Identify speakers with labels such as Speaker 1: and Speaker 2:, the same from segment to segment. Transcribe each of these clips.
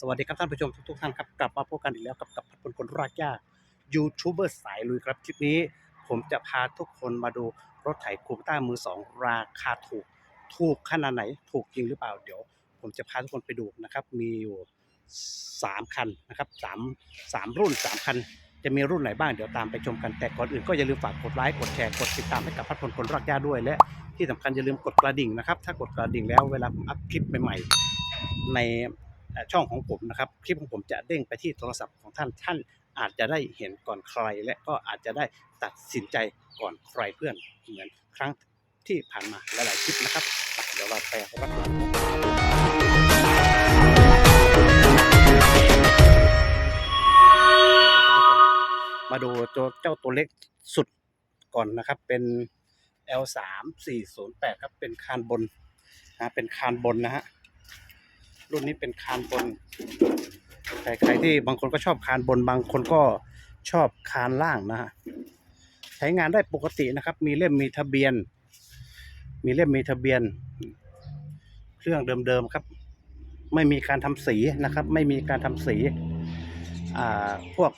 Speaker 1: สวัสดีครับท่านผู้ชมทุกๆท่านครับกลับมาพบกันอีกแล้วกับกับพัดพลคนรากหญ้ายูทูบเบอร์สายลุยครับคลิปนี้ ผมจะพาทุกคนมาดูรถไถคูปต้ามือสองราคาถูก ถูกขนาดไหนถูกจริงหรือเปล่าเดี๋ยว ผมจะพาทุกคนไปดูนะครับมีอยู่สามคันนะครับสามสามรุ่นสามคัน จะมีรุ่นไหนบ้างเดี๋ยวตามไปชมกันแต่ก่อนอื่นก็อย่าลืมฝากกดไลค์กดแชร์กดติดตามให้กับพัดพลคนรากหญ้าด้วย และที่สำคัญอย่าลืมกดกระดิ่งนะครับถ้ากดกระดิ่งแล้วเวลาผมอัพคลิปใหม่ๆใน ช่องของผมนะครับ คลิปของผมจะเด้งไปที่โทรศัพท์ของท่านท่านอาจจะได้เห็นก่อนใคร และก็อาจจะได้ตัดสินใจก่อนใครเพื่อนเหมือนครั้งที่ผ่านมาหลายๆคลิปนะครับเดี๋ยวเราไปรับชมมาดูเจ้าตัวเล็กสุดก่อนนะครับ เป็น L3 408ครับ เป็นคานบนนะเป็นคานบนนะฮะ รุ่นนี้เป็นคานบนใครใครที่บางคนก็ชอบคานบน บางคนก็ชอบคานล่างนะฮะใช้งานได้ปกตินะครับ มีเล่มมีทะเบียน มีเล่มมีทะเบียน เครื่องเดิมๆครับ ไม่มีการทำสีนะครับ ไม่มีการทำสีอ่าพวก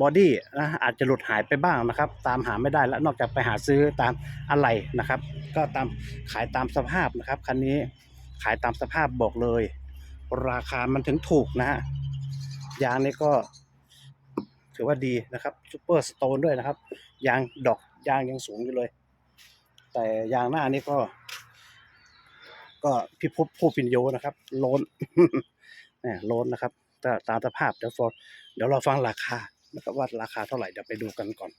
Speaker 1: บอดี้นะอาจจะหลุดหายไปบ้างนะครับ ตามหาไม่ได้แล้วนอกจากไปหาซื้อตามอะไรนะครับ ก็ตามขายตามสภาพนะครับคันนี้ ขายตามสภาพบอกเลย ราคามันถึงถูกนะฮะยางนี่ก็ถือว่าดีนะครับซูเปอร์สโตนด้วยนะครับ ยางดอกยางยังสูงอยู่เลย แต่ยางหน้านี่ก็ ก็พี่พบผู้ปินโยนะครับ โลนเนี่ยโลนนะครับแต่ตามสภาพเดี๋ยวฟอเดี๋ยวเราฟังราคานะครับว่าราคาเท่าไหร่เดี๋ยวไปดูกันก่อน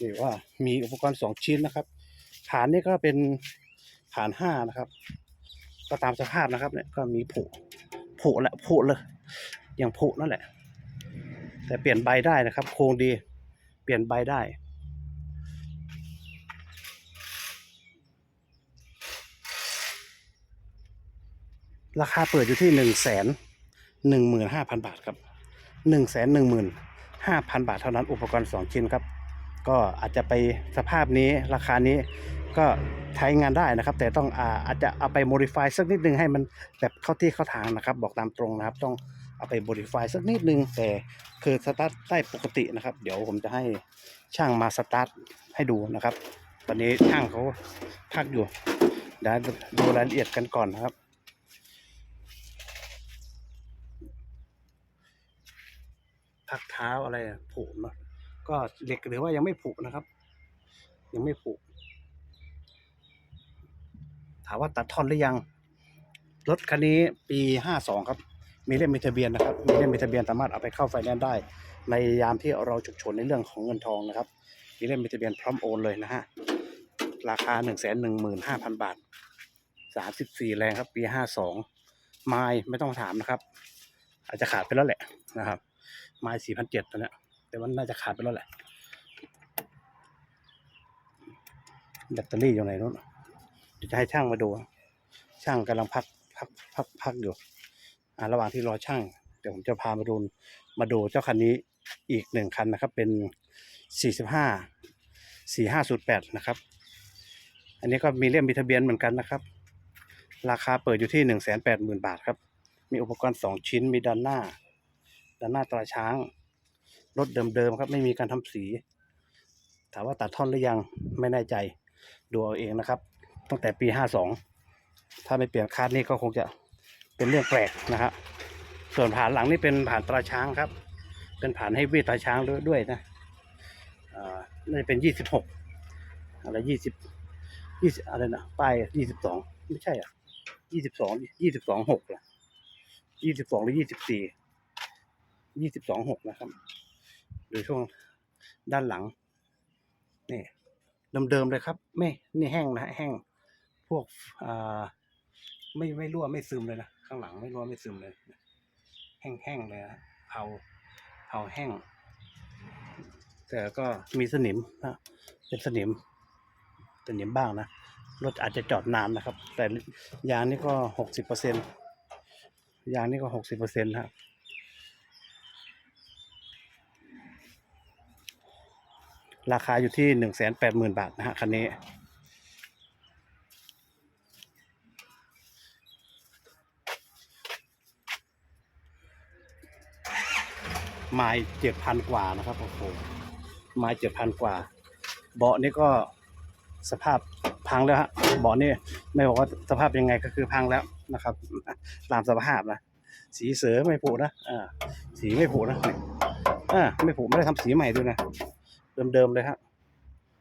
Speaker 1: นี่ว่ามีอุปกรณ์สองชิ้นนะครับ ฐานนี่ก็เป็นฐานห้านะครับ ก็ตามสภาพนะครับเนี่ยก็มีผุผุแหละผุเลย อย่างผุนั่นแหละ แต่เปลี่ยนใบได้นะครับ โครงดี เปลี่ยนใบได้ ราคาเปิดอยู่ที่หนึ่งแสนหนึ่งหมื่นห้าพันบาทครับหนึ่งแสนหนึ่งหมื่นห้าพันบาทเท่านั้นอุปกรณ์สองชิ้นครับ ก็อาจจะไปสภาพนี้ราคานี้ก็ใช้งานได้นะครับ แต่ต้องอาอาจจะเอาไป modify สักนิดนึงให้มันแบบเข้าที่เข้าทางนะครับ บอกตามตรงนะครับ ต้องเอาไป modify สักนิดนึง แต่คือสตาร์ทได้ปกตินะครับ เดี๋ยวผมจะให้ช่างมาสตาร์ทให้ดูนะครับ ตอนนี้ช่างเขาพักอยู่เดี๋ยวดูรายละเอียดกันก่อนนะครับพักเท้าอะไรผุเนอะ ก็เหล็กหรือว่ายังไม่ผุนะครับ ยังไม่ผุถามว่าตัดท่อนหรือยัง รถคันนี้ปีห้าสองครับ มีเล่มมีทะเบียนนะครับ มีเล่มมีทะเบียนสามารถเอาไปเข้าไฟแนนซ์ได้ ในยามที่เราฉุกเฉินในเรื่องของเงินทองนะครับ มีเล่มมีทะเบียนพร้อมโอนเลยนะฮะ ราคาหนึ่งแสนหนึ่งหมื่นห้าพันบาทสามสิบสี่แรงครับ ปีห้าสองไม้ไม่ต้องถามนะครับ อาจจะขาดไปแล้วแหละนะครับ ไม้สี่พันเจ็ดตอนเนี้ย แต่มันน่าจะขาดไปแล้วแหละแบตเตอรี่อยู่ไหนนู้นเดี๋ยวจะให้ช่างมาดู ช่างกำลังพักพักพักพักอยู่อ่าระหว่างที่รอช่าง เดี๋ยวผมจะพามาดูมาดูเจ้าคันนี้อีกหนึ่งคันนะครับ เป็นสี่สิบห้าสี่ห้าศูนย์แปดนะครับ อันนี้ก็มีเล่มมีทะเบียนเหมือนกันนะครับ ราคาเปิดอยู่ที่หนึ่งแสนแปดหมื่นบาทครับ มีอุปกรณ์สองชิ้นมีด้านหน้าด้านหน้าตราช้าง รถเดิมๆครับ ไม่มีการทำสี ถามว่าตัดท่อนหรือยังไม่แน่ใจ ดูเอาเองนะครับ ตั้งแต่ปีห้าสองถ้าไม่เปลี่ยนคาดนี่ก็คงจะเป็นเรื่องแปลกนะครับ ส่วนผ่านหลังนี่เป็นผ่านตราช้างครับ เป็นผ่านให้วีตราช้างด้วยนะอ่าน่าจะเป็นยี่สิบหกอะไรยี่สิบยี่สิบอะไรนะป้ายยี่สิบสองไม่ใช่อะยี่สิบสองยี่สิบสองหกละยี่สิบสองหรือยี่สิบสี่ยี่สิบสองหกนะครับ หรือช่วงด้านหลังนี่เดิมๆเลยครับ ไม่นี่แห้งนะฮะแห้งพวกอ่าไม่ไม่รั่วไม่ซึมเลยนะข้างหลังไม่รั่วไม่ซึมเลย แห้งๆเลยนะเผาเผาแห้ง แต่ก็มีสนิมนะเป็นสนิมสนิมบ้างนะรถอาจจะจอดนานนะครับ แต่ยางนี่ก็หกสิบเปอร์เซ็นยางนี่ก็หกสิบเปอร์เซ็นต์ครับ ราคาอยู่ที่หนึ่งแสนแปดหมื่นบาทนะฮะคันนี้ ไม้เจ็ดพันกว่านะครับโอ้โหไม้เจ็ดพันกว่า เบาะนี่ก็สภาพพังแล้วฮะเบาะนี่ไม่บอกว่าสภาพยังไงก็คือพังแล้วนะครับตามสภาพนะสีเสือไม่ผุนะอ่าสีไม่ผุนะอ่าไม่ผุไม่ได้ทำสีใหม่ด้วยนะ เดิมๆเลยฮะ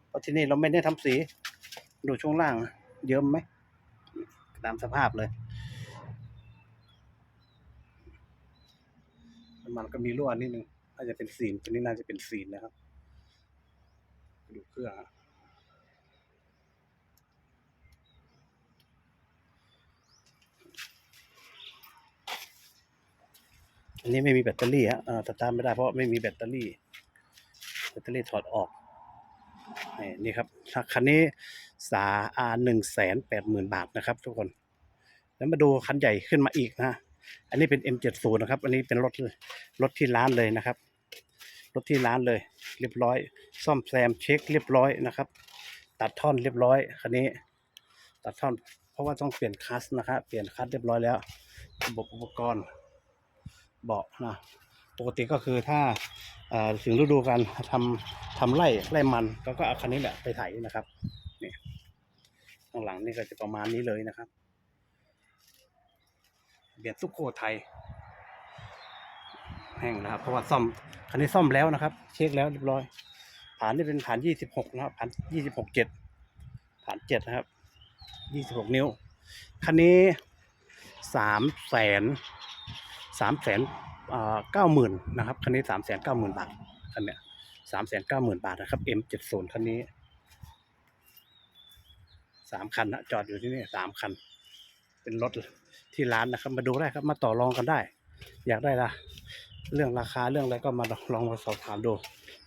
Speaker 1: เพราะที่นี่เราไม่ได้ทำสี ดูช่วงล่างเยิ้มไหมตามสภาพเลย มันก็มีรั่วนิดนึงน่าจะเป็นซีนตัวนี้น่าจะเป็นซีนนะครับดูเครื่องอันนี้ไม่มีแบตเตอรี่ฮะอ่าแต่ตามไม่ได้เพราะไม่มีแบตเตอรี่ แบตเตอรี่ถอดออก นี่ครับคันนี้สาอาหนึ่งแสนแปดหมื่นบาทนะครับ ทุกคน แล้วมาดูคันใหญ่ขึ้นมาอีกนะ อันนี้เป็น M70 นะครับ อันนี้เป็นรถรถที่ร้านเลยนะครับ รถที่ร้านเลย เรียบร้อย ซ่อมแซมเช็คเรียบร้อยนะครับ ตัดท่อนเรียบร้อยคันนี้ ตัดท่อน เพราะว่าต้องเปลี่ยนคัสนะครับ เปลี่ยนคัสเรียบร้อยแล้วระบบอุปกรณ์เบาะนะ ปกติก็คือถ้า ถึงฤดูการทำทำไร่ไร่มันก็ก็เอาคันนี้แหละไปไถนะครับนี่ข้างหลังนี่ก็จะประมาณนี้เลยนะครับเบียดสุโขทัยแห้งนะครับ เพราะว่าซ่อมคันนี้ซ่อมแล้วนะครับ เช็คแล้วเรียบร้อยผ่านนี่เป็นผ่านยี่สิบหกนะครับผ่านยี่สิบหกเจ็ดผ่านเจ็ดนะครับยี่สิบหกนิ้ว คันนี้สามแสนสามแสน เก้าหมื่นนะครับคันนี้สามแสนเก้าหมื่นบาทคันเนี้ยสามแสนเก้าหมื่นบาทนะครับ M เจ็ดศูนย์คันนี้สามคันนะจอดอยู่ที่นี่สามคัน เป็นรถที่ร้านนะครับ มาดูได้ครับ มาต่อรองกันได้ อยากได้ละเรื่องราคาเรื่องอะไรก็มาลองมาสอบถามดู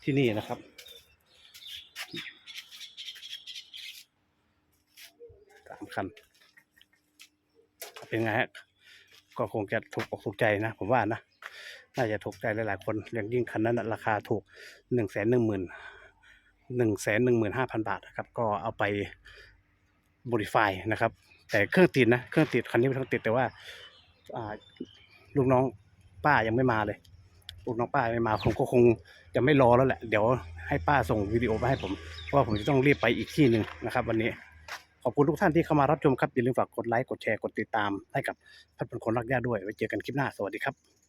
Speaker 1: ที่นี่นะครับสามคัน เป็นไงฮะก็คงจะถูกอกถูกใจนะ ผมว่านะ น่าจะถูกใจหลายๆคนอย่างยิ่งคันนั้นราคาถูกหนึ่งแสนหนึ่งหมื่นหนึ่งแสนหนึ่งหมื่นห้าพันบาทนะครับ ก็เอาไปบริไฟนะครับ แต่เครื่องติดนะ เครื่องติดคันนี้เป็นเครื่องติดแต่ว่าลูกน้องป้ายังไม่มาเลยลูกน้องป้าไม่มาผมก็คงจะไม่รอแล้วแหละ เดี๋ยวให้ป้าส่งวิดีโอมาให้ผม เพราะว่าผมจะต้องรีบไปอีกที่หนึ่งนะครับ วันนี้ขอบคุณทุกท่านที่เข้ามารับชมครับอย่าลืมฝากกดไลค์กดแชร์กดติดตามให้กับพัดเป็นคนรักย่าด้วยไว้เจอกันคลิปหน้าสวัสดีครับ